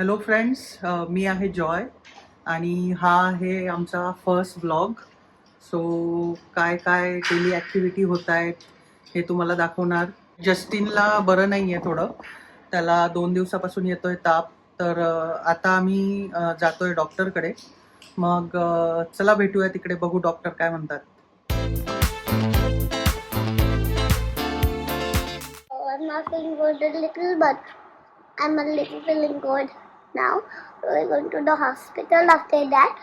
Hello friends uh, मी आहे Joy आणि हा आहे आमचा फर्स्ट ब्लॉग सो काय काय डेली ॲक्टिव्हिटी होत आहेत हे तुम्हाला दाखवणार. जस्टिनला बरं नाही आहे थोडं. त्याला दोन दिवसापासून येतो आहे ताप. तर uh, आता आम्ही uh, जातो आहे डॉक्टरकडे मग चला भेटूया तिकडे. बघू डॉक्टर काय म्हणतात. Oh, I'm not feeling good. A little, but I'm a little feeling good. now. We're going to the hospital after that.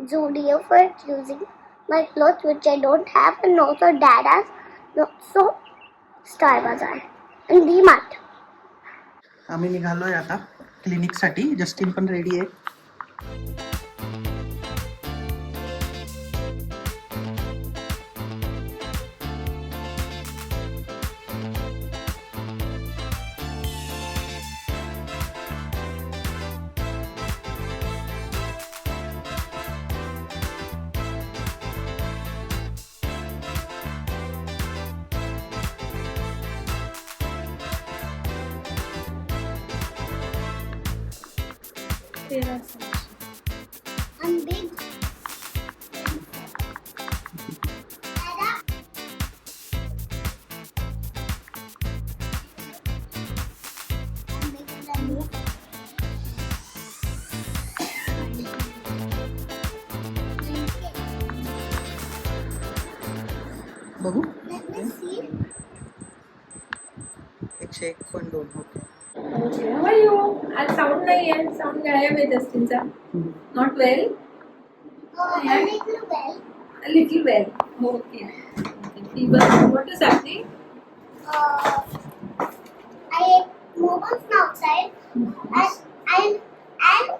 Zudio for choosing my clothes, which I don't have, and also dad has. No, so, Star Bazaar and DMart. आम्ही निघालोय आता क्लिनिकसाठी Justin पण ready आहे तेरह साल I'm big. बहू? एकशे अच्छा, एक पण दोन होते How are you? आज साऊंड नाही आहे साऊंड गायब आहे जस्टिनचा not well Oh, a Yeah. little well. Little well okay fever what is happening Uh, I ate momos outside and and and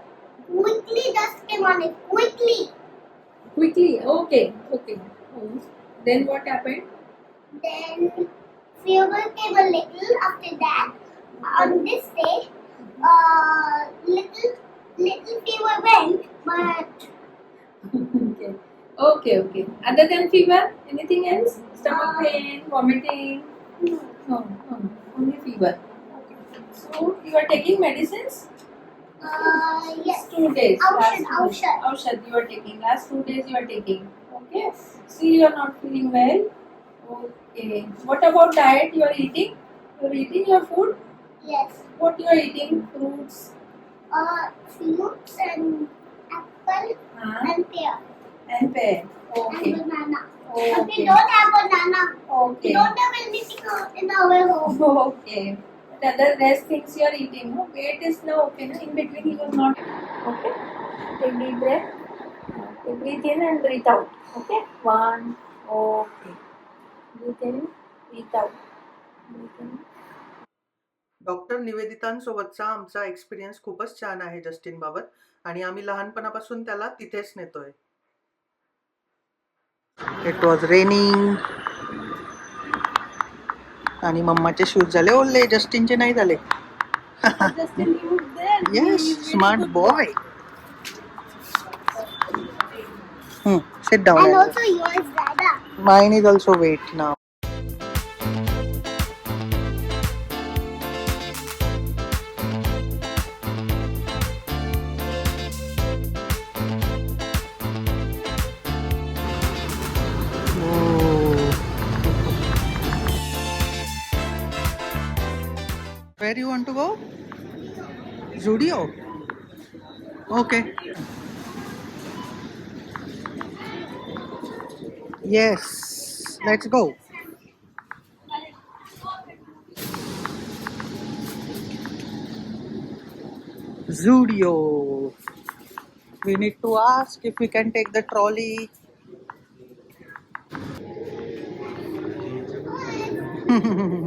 quickly dust came on it. Quickly. Quickly okay okay then what happen Then fever came a little after that. On this day, uh, little little fever went, but okay. Okay okay. Other than fever anything else? Stomach pain vomiting? no. no no only fever. Okay so you are taking medicines? Uh, yes. two days Aushad, last two days. aushad. Aushad you are taking last two days you are taking. Okay. See you are not feeling well? Okay. What about diet? You are eating? You are eating your food Yes. what you are eating? Fruits. Uh, fruits and apple huh? and pear. And pear. Okay. And banana. Okay. And we don't have banana. Okay. We don't have anything in our home. okay. But other rest things you are eating no? Weight is now okay no? In between you are not. Okay. Take deep breath. Okay breathe in and breathe out. Okay. One. Okay. Breathe in breathe out. Breathe in doctor निवेदितांसोबतचा आमचा experience खूपच छान आहे Justin बाबत आणि आम्ही लहानपणापासून त्याला तिथेच नेतोय. इट वॉज रेनिंग आणि मम्माचे शूज झाले. ओले जस्टिनचे नाही झाले? Yes smart boy sit down. Mine is also wet now Where you want to go? Zudio. Okay. Yes. Let's go. Zudio. We need to ask if we can take the trolley.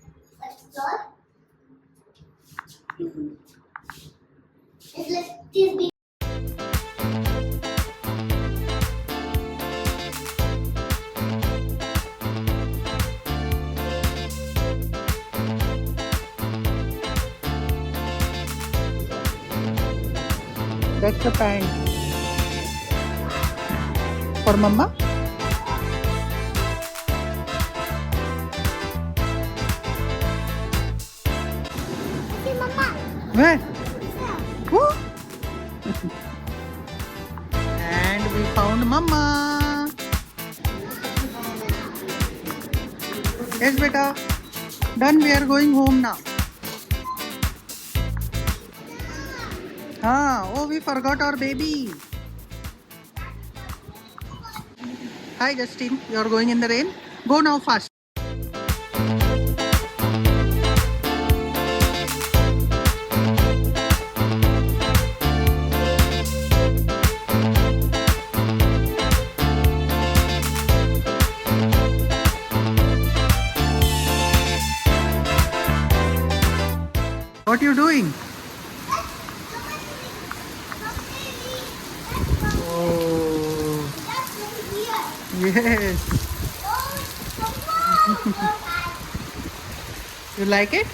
That's a pant. For mama? See, Mama. Where? ¿Eh? Who? and we found mama. Yes, beta. Done. We are going home now. Ah, oh, we forgot our baby. Hi, Justin. You are going in the rain. Go now fast. What are you doing? Yes. You like it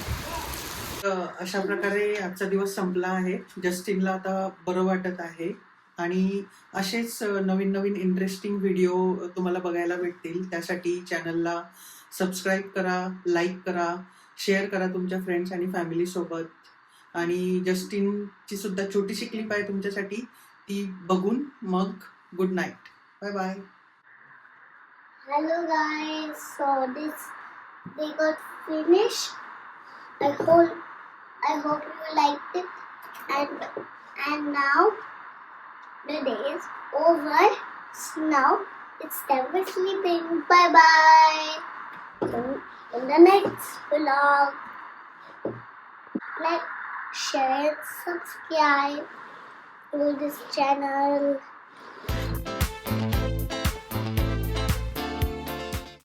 अशा प्रकारे आजचा दिवस संपला आहे. जस्टिनला आता बरं वाटत आहे. आणि असेच नवीन नवीन इंटरेस्टिंग व्हिडिओ तुम्हाला बघायला भेटतील. त्यासाठी चॅनलला सबस्क्राईब करा लाईक करा शेअर करा तुमच्या फ्रेंड्स आणि फॅमिलीसोबत आणि जस्टिनची सुद्धा छोटीशी क्लिप आहे तुमच्यासाठी. ती बघून मग good night bye bye Hello guys, so this they got finished. I hope I hope you liked it and and now the day is over. So now it's time for sleeping. Bye bye. In, in the next vlog. Like, share, and subscribe to this channel.